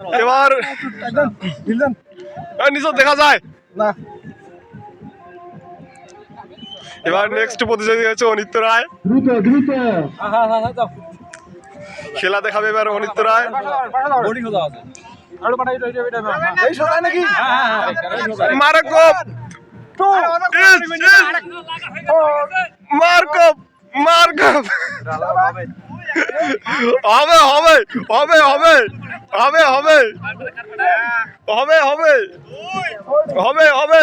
এবার নিচে দেখা যায়। না। এবার নেক্সট প্রতিযোগী হচ্ছে অনিত্য রায়। খেলা দেখাবে এবার অনিত্য রায়। মার্কব মার্কব হবে হবে হবে হবে। হবে হবে। হবে হবে। হবে হবে।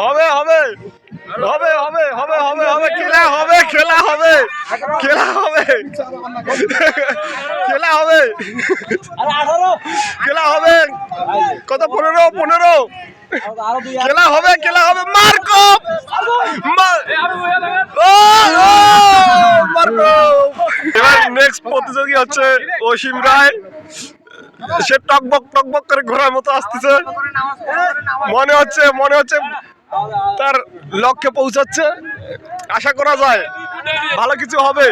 হবে হবে। হবে হবে হবে হবে হবে। খেলা হবে খেলা হবে। খেলা হবে। খেলা হবে। খেলা হবে। কত, পনেরো পনেরো। খেলা হবে খেলা হবে। মার্কো! মার্কো! এবার নেক্সট প্রতিযোগী হচ্ছে অসীম রায়। সে টকবক টকবক করে ঘোরার মতো আসতেছে। মনে হচ্ছে মনে হচ্ছে তার লক্ষ্যে পৌঁছাচ্ছে। আশা করা যায় ভালো কিছু হবে।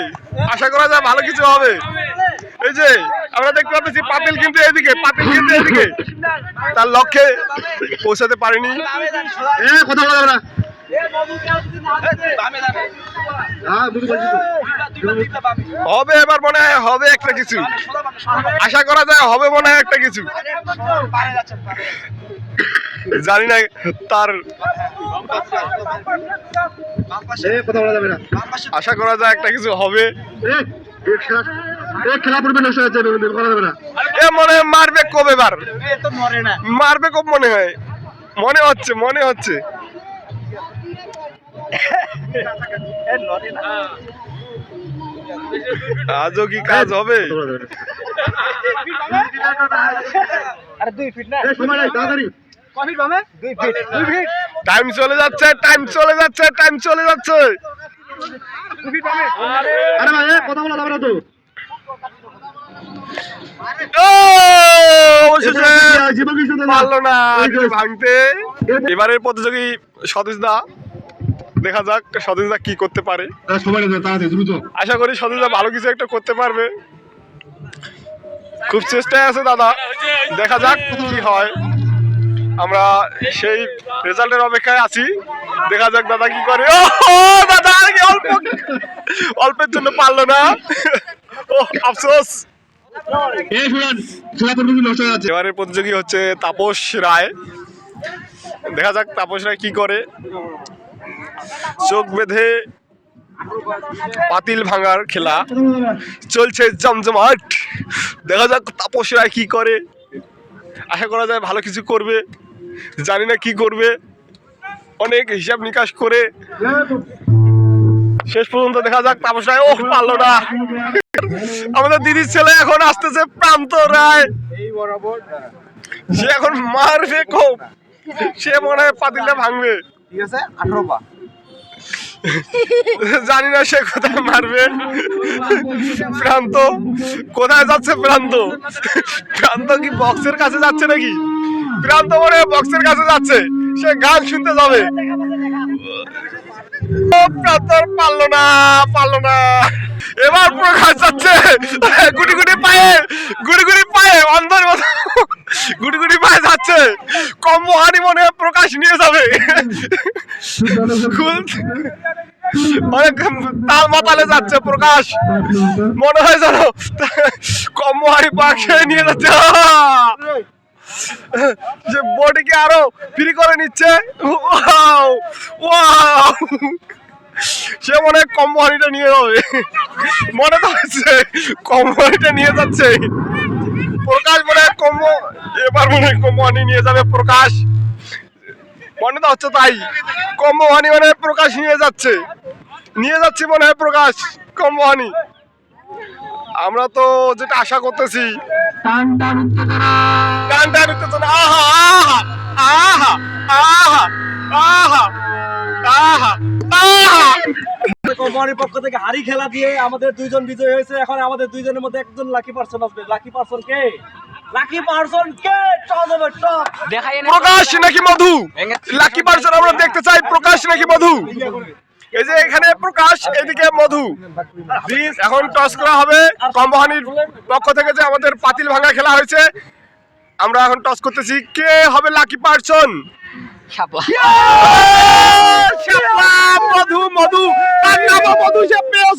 আশা করা যায় ভালো কিছু হবে। এই যে, আমরা দেখতে পাচ্ছি পাতিল কিন্তু এদিকে পাতিল কিন্তু এদিকে তার লক্ষ্যে পৌঁছাতে পারেনি। কথা বলা হ্যাঁ তো। হবে এবার মনে হয় হবে একটা কিছু। আশা করা যায় হবে মনে হয় একটা কিছু। জানি না তার আশা করা যায় একটা কিছু হবে। এ খেলা যাবে না মনে হয় মারবে কবে এবার? মারবে কব মনে হয়? মনে হচ্ছে মনে হচ্ছে। আজও কি কাজ হবে আরে দুই ফিট না সময় নাই তাড়াতাড়ি টাইম চলে যাচ্ছে টাইম চলে যাচ্ছে টাইম চলে যাচ্ছে আরে ভাই কথা বলা যাবে এবারের প্রতিযোগী সতীশ দা দেখা যাক সতীশ দা কি করতে পারে। দ্রুত। আশা করি সতীশদা ভালো কিছু একটা করতে পারবে। খুব চেষ্টায় আছে দাদা। দেখা যাক কি হয়। আমরা সেই রেজাল্টের অপেক্ষায় আছি। দেখা যাক দাদা কি করে। ও দাদা অল্প অল্পের জন্য পারল না। ও আফসোস। এ শুনুন খেলা পূর্বে নষ্ট হয়ে যাচ্ছে। এবারের প্রতিযোগী হচ্ছে তাপস রায়। দেখা যাক তাপস রায় কি করে। চোখ বেঁধে পাতিল ভাঙার খেলা। চলছে জমজমাট। দেখা যাক তাপস রায় কি করে। আশা করা যায় ভালো কিছু করবে। জানি না কি করবে। অনেক হিসাব নিকাশ করে। শেষ পর্যন্ত দেখা যাক তাপস রায় ওহ, পারল না। আমাদের দিদির ছেলে এখন আসতেছে প্রান্ত রায়। সে এখন মারবে খুব। সে মনে হয় পাতিলটা ভাঙবে। ঠিক আছে, আঠারো পা। জানি না সে কোথায় মারবে। প্রান্ত? কোথায় যাচ্ছে প্রান্ত? প্রান্ত কি বক্সের কাছে যাচ্ছে নাকি? প্রান্ত মনে বক্সের কাছে যাচ্ছে। সে গান শুনতে যাবে। পারল না পারল না। এবার প্রকাশ যাচ্ছে। গুটি গুটি পায়ে, গুটি গুটি পায়ে অন্ধর মতো গুটি গুটি পায়ে যাচ্ছে। কম্বো হানি মনে প্রকাশ নিয়ে যাবে। অনেক তাল মাতালে যাচ্ছে প্রকাশ। মনে হয় যেন কম হাড়ি নিয়ে যাচ্ছে। যে বডিকে আরও ফ্রি করে নিচ্ছে। Wow! Wow! সে মনে হয় নিয়ে যাবে। মনে তো হচ্ছে কম নিয়ে যাচ্ছে। প্রকাশ মনে হয় কম এবার মনে হয় নিয়ে যাবে প্রকাশ। মনে তো হচ্ছে তাই। কম্বহানি মনে হয় প্রকাশ নিয়ে যাচ্ছে। নিয়ে যাচ্ছি মনে হয় প্রকাশ কম্বহানি। আমরা তো যেটা আশা করতেছি। টান টান উত্তেজনা। টান টান উত্তেজনা। আহা আহা আহা আহা আহা আহা কোম্পানির পক্ষ থেকে হাড়ি খেলা দিয়ে আমাদের দুইজন বিজয় হয়েছে। এখন আমাদের দুইজনের মধ্যে একজন লাকি পার্সন আসবে লাকি পার্সন কে? লাকি পারসন কে? টপ দেখাই প্রকাশ নাকি মধু? লাকি পারসন আমরা দেখতে চাই প্রকাশ নাকি মধু? এই যে এখানে প্রকাশ এদিকে মধু। এখন টস করা হবে। কম্বাহানির পক্ষ থেকে যে আমাদের পাতিল ভাঙা খেলা হয়েছে আমরা এখন টস করতেছি। কে হবে লাকি পারসন? মধু মধু। মধু সে পেয়েছে।